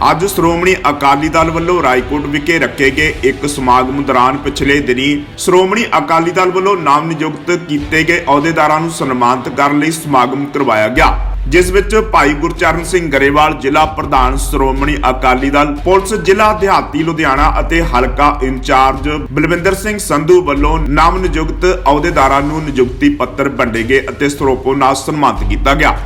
ਅੱਜ ਸ਼੍ਰੋਮਣੀ ਅਕਾਲੀ ਦਲ ਵੱਲੋਂ ਰਾਏਕੋਟ ਵਿਖੇ ਰੱਖੇ ਗਏ ਇੱਕ ਸਮਾਗਮ ਦੌਰਾਨ ਪਿਛਲੇ ਦਿਨੀ ਸ਼੍ਰੋਮਣੀ ਅਕਾਲੀ ਦਲ ਵੱਲੋਂ ਨਾਮ ਨਿਯੁਕਤ ਕੀਤੇ ਗਏ ਅਹੁਦੇਦਾਰਾਂ ਨੂੰ ਸਨਮਾਨਿਤ ਕਰਨ ਲਈ ਸਮਾਗਮ ਕਰਵਾਇਆ ਗਿਆ, ਜਿਸ ਵਿੱਚ ਭਾਈ ਗੁਰਚਰਨ ਸਿੰਘ ਗਰੇਵਾਲ, ਜ਼ਿਲ੍ਹਾ ਪ੍ਰਧਾਨ ਸ਼੍ਰੋਮਣੀ ਅਕਾਲੀ ਦਲ, ਪੁਲਿਸ, ਜ਼ਿਲ੍ਹਾ ਦਿਹਾਤੀ ਲੁਧਿਆਣਾ ਅਤੇ ਹਲਕਾ ਇੰਚਾਰਜ ਬਲਵਿੰਦਰ ਸਿੰਘ ਸੰਧੂ ਵੱਲੋਂ ਨਾਮ ਨਿਯੁਕਤ ਅਹੁਦੇਦਾਰਾਂ ਨੂੰ ਨਿਯੁਕਤੀ ਪੱਤਰ ਵੰਡੇ ਗਏ ਅਤੇ ਸਰੋਪੋ ਨਾਲ ਸਨਮਾਨਿਤ ਕੀਤਾ ਗਿਆ।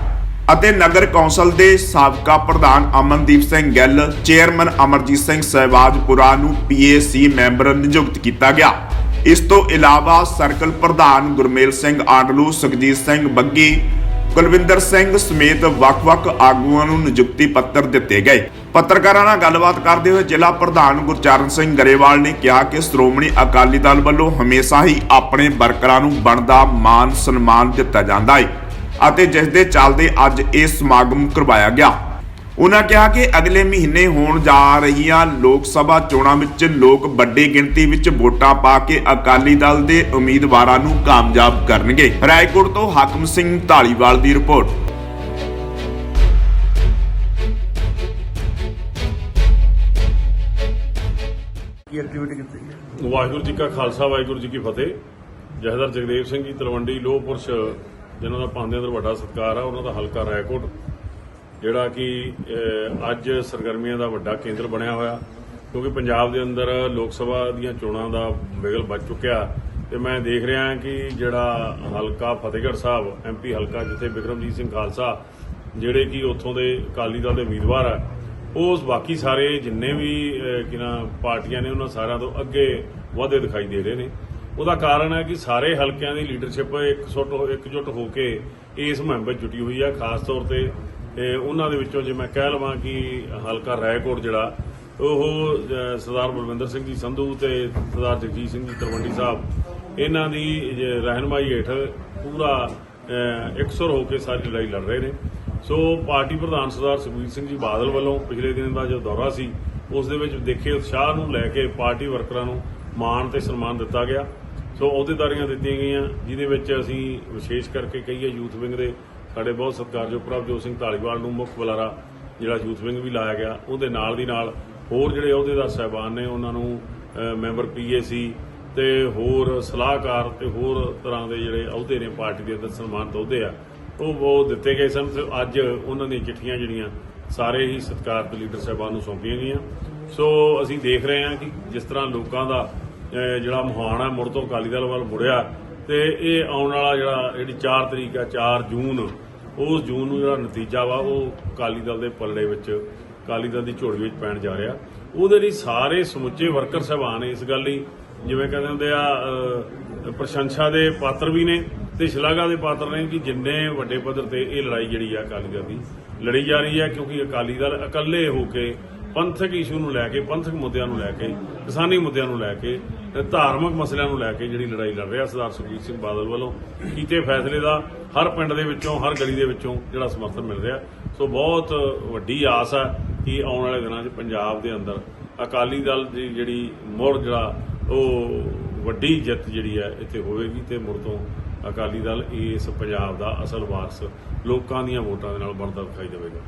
ਅਤੇ ਨਗਰ ਕੌਂਸਲ ਦੇ ਸਾਬਕਾ ਪ੍ਰਧਾਨ ਅਮਨਦੀਪ ਸਿੰਘ ਗਿੱਲ, ਚੇਅਰਮੈਨ ਅਮਰਜੀਤ ਸਿੰਘ ਸਹਿਵਾਜਪੁਰਾ ਨੂੰ ਪੀਏਸੀ ਮੈਂਬਰ ਨਿਯੁਕਤ ਕੀਤਾ ਗਿਆ। ਇਸ ਤੋਂ ਇਲਾਵਾ ਸਰਕਲ ਪ੍ਰਧਾਨ ਗੁਰਮੇਲ ਸਿੰਘ ਆਂਡਲੂ, ਸੁਖਜੀਤ ਸਿੰਘ ਬੱਗੀ, ਕੁਲਵਿੰਦਰ ਸਿੰਘ ਸਮੇਤ ਵੱਖ-ਵੱਖ ਆਗੂਆਂ ਨੂੰ ਨਿਯੁਕਤੀ ਪੱਤਰ ਦਿੱਤੇ ਗਏ। ਪੱਤਰਕਾਰਾਂ ਨਾਲ ਗੱਲਬਾਤ ਕਰਦੇ ਹੋਏ ਜ਼ਿਲ੍ਹਾ ਪ੍ਰਧਾਨ ਗੁਰਚਰਨ ਸਿੰਘ ਗਰੇਵਾਲ ਨੇ ਕਿਹਾ ਕਿ ਸ਼੍ਰੋਮਣੀ ਅਕਾਲੀ ਦਲ ਵੱਲੋਂ ਹਮੇਸ਼ਾ ਹੀ ਆਪਣੇ ਵਰਕਰਾਂ ਨੂੰ ਬਣਦਾ ਮਾਨ ਸਨਮਾਨ ਦਿੱਤਾ ਜਾਂਦਾ ਹੈ। ਅਤੇ ਜਿਸ ਦੇ ਚੱਲਦੇ ਅੱਜ ਇਹ ਸਮਾਗਮ ਕਰਵਾਇਆ ਗਿਆ। ਉਹਨਾਂ ਕਿਹਾ ਕਿ ਅਗਲੇ ਮਹੀਨੇ ਹੋਣ ਜਾ ਰਹੀਆਂ ਲੋਕ ਸਭਾ ਚੋਣਾਂ ਵਿੱਚ ਲੋਕ ਵੱਡੀ ਗਿਣਤੀ ਵਿੱਚ ਵੋਟਾਂ ਪਾ ਕੇ ਅਕਾਲੀ ਦਲ ਦੇ ਉਮੀਦਵਾਰਾਂ ਨੂੰ ਕਾਮਯਾਬ ਕਰਨਗੇ। ਰਾਏਕੋਟ ਤੋਂ ਹਾਕਮ ਸਿੰਘ ਢਾਲੀਵਾਲ ਦੀ ਰਿਪੋਰਟ। ਕੀ ਐਕਟੀਵਿਟੀ ਕੀਤੀ ਹੈ ਵਾਹਿਗੁਰੂ ਜੀ ਕਾ ਖਾਲਸਾ ਵਾਹਿਗੁਰੂ ਜੀ ਕੀ ਫਤਿਹ। ਜਹਦਰ ਜਗਦੇਵ ਸਿੰਘ ਜੀ ਤਲਵੰਡੀ ਲੋਹ ਪੁਰਸ਼ ਜਿਨ੍ਹਾਂ ਦਾ ਪਾਉਂਦੇ ਅੰਦਰ ਵੱਡਾ ਸਤਿਕਾਰ ਆ ਉਹਨਾਂ ਦਾ ਹਲਕਾ ਰਾਏਕੋਟ ਜਿਹੜਾ ਕਿ ਅੱਜ ਸਰਗਰਮੀਆਂ ਦਾ ਵੱਡਾ ਕੇਂਦਰ ਬਣਿਆ ਹੋਇਆ ਕਿਉਂਕਿ ਪੰਜਾਬ ਦੇ ਅੰਦਰ ਲੋਕ ਸਭਾ ਦੀਆਂ ਚੋਣਾਂ ਦਾ ਬਿਗਲ ਵੱਜ ਚੁੱਕਿਆ। ਤੇ ਮੈਂ ਦੇਖ ਰਿਹਾ ਹਾਂ ਕਿ ਜਿਹੜਾ ਹਲਕਾ ਫਤਿਹਗੜ੍ਹ ਸਾਹਿਬ ਐਮਪੀ ਹਲਕਾ ਜਿੱਥੇ ਬਿਕਰਮਜੀਤ ਸਿੰਘ ਖਾਲਸਾ ਜਿਹੜੇ ਕਿ ਉੱਥੋਂ ਦੇ ਅਕਾਲੀ ਦਲ ਦੇ ਉਮੀਦਵਾਰ ਆ ਉਸ ਬਾਕੀ ਸਾਰੇ ਜਿੰਨੇ ਵੀ ਅਹ, ਨਾ ਪਾਰਟੀਆਂ ਨੇ ਉਹਨਾਂ ਸਾਰਿਆਂ ਤੋਂ ਅੱਗੇ ਵਾਧੇ ਦਿਖਾਈ ਦੇ ਰਹੇ ਨੇ। ਉਹਦਾ ਕਾਰਨ ਹੈ ਕਿ ਸਾਰੇ ਹਲਕਿਆਂ ਦੀ ਲੀਡਰਸ਼ਿਪ ਇਕਸੁੱਟ ਹੋ ਇਕਜੁੱਟ ਹੋ ਕੇ ਇਸ ਮੁਹਿੰਮ ਵਿੱਚ ਜੁਟੀ ਹੋਈ ਹੈ ਖਾਸ ਤੌਰ ਤੇ ਉਹਨਾਂ ਦੇ ਵਿੱਚੋਂ ਜੇ ਮੈਂ ਕਹਿ ਲਵਾਂ ਕਿ ਹਲਕਾ ਰਾਏਕੋਟ ਜਿਹੜਾ, ਉਹ ਸਰਦਾਰ ਬਲਵਿੰਦਰ ਸਿੰਘ ਜੀ ਸੰਧੂ ਤੇ ਸਰਦਾਰ ਜਗਜੀਤ ਸਿੰਘ ਜੀ ਤਲਵੰਡੀ ਸਾਹਿਬ, ਇਹਨਾਂ ਦੀ ਜੇ ਰਹਿਨਮਾਈ ਹੇਠ ਪੂਰਾ ਇਕਸੁਰ ਹੋ ਕੇ ਸਾਰੀ ਲੜਾਈ ਲੜ ਰਹੇ ਨੇ। ਸੋ ਪਾਰਟੀ ਪ੍ਰਧਾਨ ਸਰਦਾਰ ਸੁਖਬੀਰ ਸਿੰਘ ਜੀ ਬਾਦਲ ਵੱਲੋਂ ਪਿਛਲੇ ਦਿਨ ਦਾ ਜੋ ਦੌਰਾ ਸੀ, ਉਸ ਦੇ ਵਿੱਚ ਦੇਖੇ ਉਤਸ਼ਾਹ ਨੂੰ ਲੈ ਕੇ ਪਾਰਟੀ ਵਰਕਰਾਂ ਨੂੰ ਮਾਣ ਤੇ ਸਨਮਾਨ ਦਿੱਤਾ ਗਿਆ। ਸੋ ਅਹੁਦੇਦਾਰੀਆਂ ਦਿੱਤੀਆਂ ਗਈਆਂ ਜਿਹਦੇ ਵਿੱਚ ਅਸੀਂ ਵਿਸ਼ੇਸ਼ ਕਰਕੇ ਕਹੀਏ ਯੂਥ ਵਿੰਗ ਦੇ ਸਾਡੇ ਬਹੁਤ ਸਤਿਕਾਰਯੋਗ ਪ੍ਰਭਜੋਤ ਸਿੰਘ ਢਾਲੀਵਾਲ ਨੂੰ ਮੁੱਖ ਬੁਲਾਰਾ ਜਿਹੜਾ ਯੂਥ ਵਿੰਗ ਵੀ ਲਾਇਆ ਗਿਆ ਉਹਦੇ ਨਾਲ ਦੀ ਨਾਲ ਹੋਰ ਜਿਹੜੇ ਅਹੁਦੇਦਾਰ ਸਹਿਬਾਨ ਨੇ ਉਹਨਾਂ ਨੂੰ ਅਹ, ਮੈਂਬਰ ਪੀਏਸੀ ਤੇ ਹੋਰ ਸਲਾਹਕਾਰ ਤੇ ਹੋਰ ਤਰ੍ਹਾਂ ਦੇ ਜਿਹੜੇ ਅਹੁਦੇ ਨੇ ਪਾਰਟੀ ਦੇ ਅੰਦਰ ਸਨਮਾਨਿਤ ਅਹੁਦੇ ਆ ਉਹ ਉਹ ਦਿੱਤੇ ਗਏ ਸਨ ਤੇ ਅੱਜ ਉਹਨਾਂ ਦੀਆਂ ਚਿੱਠੀਆਂ ਜਿਹੜੀਆਂ ਸਾਰੇ ਹੀ ਸਤਿਕਾਰਤ ਲੀਡਰ ਸਾਹਿਬਾਨ ਨੂੰ ਸੌਂਪੀਆਂ ਗਈਆਂ। ਸੋ ਅਸੀਂ ਦੇਖ ਰਹੇ ਹਾਂ ਕਿ ਜਿਸ ਤਰ੍ਹਾਂ ਲੋਕਾਂ ਦਾ ਜਿਹੜਾ ਮੁਹਾਨ ਹੈ ਮੁੜ ਤੋਂ ਅਕਾਲੀ ਦਲ ਵੱਲ ਮੁੜਿਆ ਤੇ ਇਹ ਆਉਣ ਵਾਲਾ ਜਿਹੜਾ, ਜਿਹੜੀ 4 ਤਰੀਕ ਆ 4 ਜੂਨ, ਉਸ ਜੂਨ ਨੂੰ ਜਿਹੜਾ ਨਤੀਜਾ ਵਾ, ਉਹ ਅਕਾਲੀ ਦਲ ਦੇ ਪੱਲੇ ਵਿੱਚ, ਅਕਾਲੀ ਦਲ ਦੀ ਝੋਲੀ ਵਿੱਚ ਪੈਣ ਜਾ ਰਿਹਾ। ਉਹਦੇ ਲਈ ਸਾਰੇ ਸਮੁੱਚੇ ਵਰਕਰ ਸਹਿਬਾਨ ਇਸ ਗੱਲ ਲਈ, ਜਿਵੇਂ ਕਹਿੰਦੇ ਹੁੰਦੇ ਆ ਪ੍ਰਸ਼ੰਸਾ ਦੇ ਪਾਤਰ ਵੀ ਨੇ ਤੇ ਸ਼ਲਾਘਾ ਦੇ ਪਾਤਰ ਨੇ ਕਿ ਜਿੰਨੇ ਵੱਡੇ ਪੱਧਰ ਤੇ ਇਹ ਲੜਾਈ ਜਿਹੜੀ ਆ ਅਕਾਲੀ ਦਲ ਦੀ ਲੜੀ ਜਾ ਰਹੀ ਹੈ, ਕਿਉਂਕਿ ਅਕਾਲੀ ਦਲ ਇਕੱਲੇ ਹੋ ਕੇ ਪੰਥਕ ਇਸ਼ੂ ਨੂੰ ਲੈ ਕੇ, ਪੰਥਕ ਮੁੱਦਿਆਂ ਨੂੰ ਲੈ ਕੇ, ਕਿਸਾਨੀ ਮੁੱਦਿਆਂ ਨੂੰ ਲੈ ਕੇ ਧਾਰਮਿਕ ਮਸਲਿਆਂ ਨੂੰ ਲੈ ਕੇ ਜਿਹੜੀ ਲੜਾਈ ਲੜ ਰਿਹਾ ਸਰਦਾਰ ਸੁਖਬੀਰ ਸਿੰਘ ਬਾਦਲ ਵੱਲੋਂ, ਕੀਤੇ ਫੈਸਲੇ ਦਾ ਹਰ ਪਿੰਡ ਦੇ ਵਿੱਚੋਂ, ਹਰ ਗਲੀ ਦੇ ਵਿੱਚੋਂ ਜਿਹੜਾ ਸਮਰਥਨ ਮਿਲ ਰਿਹਾ। ਸੋ ਬਹੁਤ ਵੱਡੀ ਆਸ ਹੈ ਕਿ ਆਉਣ ਵਾਲੇ ਦਿਨਾਂ 'ਚ ਪੰਜਾਬ ਦੇ ਅੰਦਰ ਅਕਾਲੀ ਦਲ ਦੀ ਜਿਹੜੀ ਮੁੜ ਜਿਹੜਾ ਉਹ ਵੱਡੀ ਜਿੱਤ ਜਿਹੜੀ ਹੈ ਇੱਥੇ ਹੋਵੇਗੀ ਤੇ ਮੁੜ ਤੋਂ ਅਕਾਲੀ ਦਲ ਇਸ ਪੰਜਾਬ ਦਾ ਅਸਲ ਵਾਰਸ ਲੋਕਾਂ ਦੀਆਂ ਵੋਟਾਂ ਦੇ ਨਾਲ ਬਣਦਾ ਦਿਖਾਈ ਦੇਵੇਗਾ।